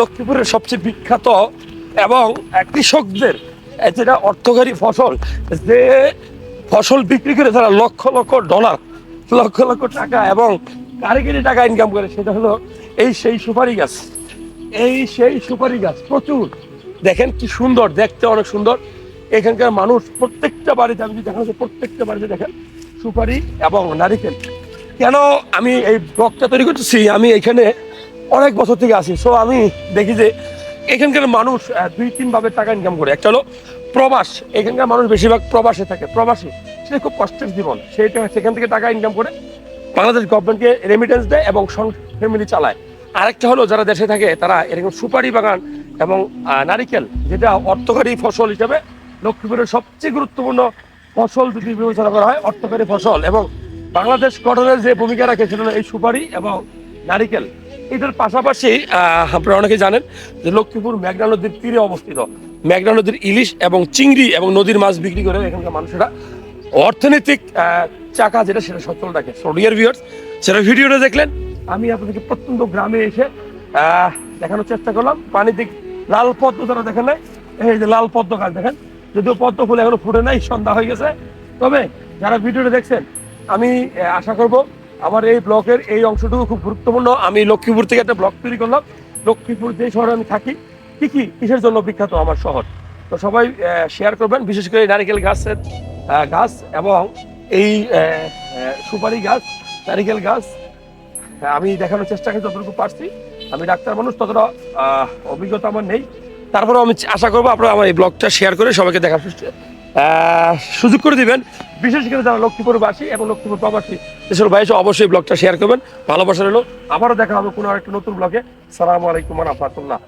লক্ষ্মীপুরের সবচেয়ে বিখ্যাত এবং কৃষকদের যেটা অর্থকারী ফসল যে ফসল বিক্রি করে তারা লক্ষ লক্ষ ডলার লক্ষ লক্ষ টাকা এবং কারিগরি টাকা ইনকাম করে সেটা হলো এই সেই সুপারি গাছ। এই সেই সুপারি গাছ প্রচুর। দেখেন কি সুন্দর দেখতে অনেক সুন্দর। এখানকার মানুষ প্রত্যেকটা বাড়িতে আমি দেখানো যায়, প্রত্যেকটা বাড়িতে দেখেন সুপারি এবং নারিকেল। কেন আমি এই ব্লগটা তৈরি করতেছি? আমি এখানে অনেক বছর থেকে আছি সো আমি দেখি যে এখানকার মানুষ দুই তিন ভাবে টাকা ইনকাম করে। একটা হলো প্রবাস। এখানকার মানুষ বেশিরভাগ প্রবাসে থাকে। প্রবাসী সেটা খুব কষ্টের জীবন। সেইটা সেখান থেকে টাকা ইনকাম করে বাংলাদেশ গভর্নমেন্টকে রেমিটেন্স দেয় এবং ফ্যামিলি চালায়। আরেকটা হলো যারা দেশে থাকে, তারা এরকম সুপারি বাগান এবং নারিকেল, যেটা অর্থকারী ফসল হিসেবে লক্ষ্মীপুরের সবচেয়ে গুরুত্বপূর্ণ ফসল যদি বিবেচনা করা হয়, অর্থকারী ফসল। এবং বাংলাদেশ গঠনের যে ভূমিকা রাখে, সেটা এই সুপারি এবং নারিকেল। এটার পাশাপাশি আপনারা অনেকে জানেন যে লক্ষ্মীপুর মেঘনা নদীর তীরে অবস্থিত। মেঘনা নদীর ইলিশ এবং চিংড়ি এবং নদীর মাছ বিক্রি করে এখানকার মানুষেরা অর্থনৈতিক চাকা যেটা সেটা সচল রাখে। সো ডিয়ার ভিউয়ার্স সেটা ভিডিওটা দেখলেন। আমি আপনাদেরকে প্রত্যন্ত গ্রামে এসে দেখানোর চেষ্টা করলাম। পানিতে লাল পদ্ম যারা দেখেন নাই? এই যে লাল পদ্ম গাছ দেখেন? যদিও পদ্ম ফুল এখনও ফুটে নাই, সন্ধ্যা হয়ে গেছে। তবে যারা ভিডিওটা দেখছেন, আমি আশা করব আমার এই ব্লকের এই অংশটুকু খুব গুরুত্বপূর্ণ। আমি লক্ষ্মীপুর থেকে একটা ব্লক তৈরি করলাম। লক্ষ্মীপুর যে শহরে আমি থাকি কি কি কিসের জন্য বিখ্যাত আমার শহর? তো সবাই শেয়ার করবেন বিশেষ করে নারিকেল গাছের গাছ এবং এই সুপারি গাছ নারিকেল গাছ। হ্যাঁ, আমি দেখানোর চেষ্টা করি যতটুকু পারছি। আমি ডাক্তার মানুষ ততটা অভিজ্ঞতা আমার নেই। তারপরেও আমি আশা করব আপনারা আমার এই ব্লগটা শেয়ার করে সবাইকে দেখার সুযোগ করে দিবেন। বিশেষ করে যারা লক্ষ্মীপুরবাসী এবং লক্ষ্মীপুর প্রবাসী দেশের ভাই অবশ্যই ব্লগটা শেয়ার করবেন। ভালোবাসা রইল। আবারও দেখা হবে কোনো একটা নতুন ব্লগে সালামু আলাইকুম রহমতুল্লাহ।